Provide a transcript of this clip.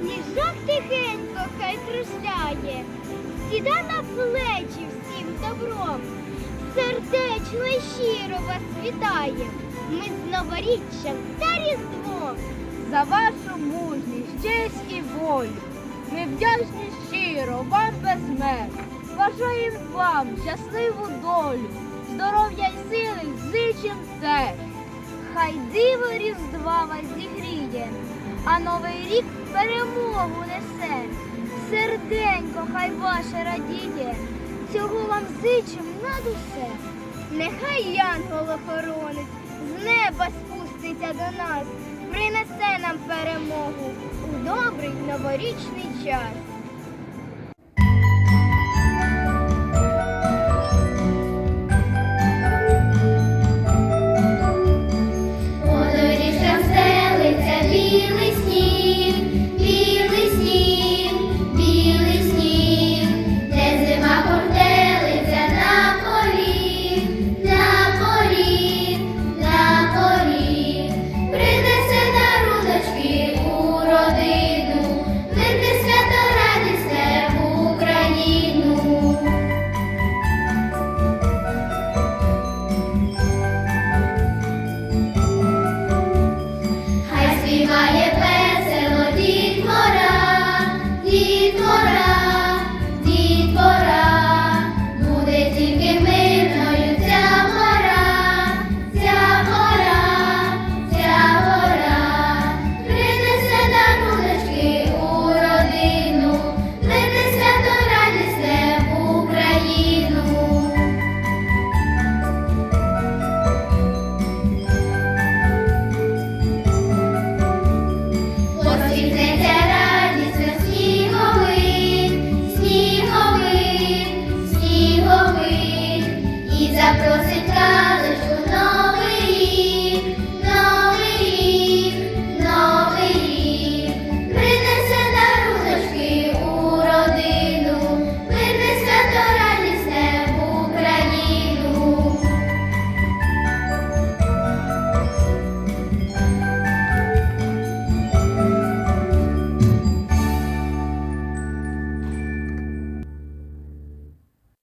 Сніжок тихенько хай кружляє, сіда на плечі всім добром. Сердечно й щиро вас вітає. Ми з новоріччям та різдвом. За вашу мужність, честь і волю. Ми вдячні щиро вам безмежно. Бажаємо вам щасливу долю, здоров'я й сили зичим теж. Хай диво різдва вас зігріє, а новий рік перемогу несе. Серденько хай ваше радіє, цього вам зичим над усе. Нехай янгол-охоронець з неба спуститься до нас, принесе нам перемогу у добрий новорічний час.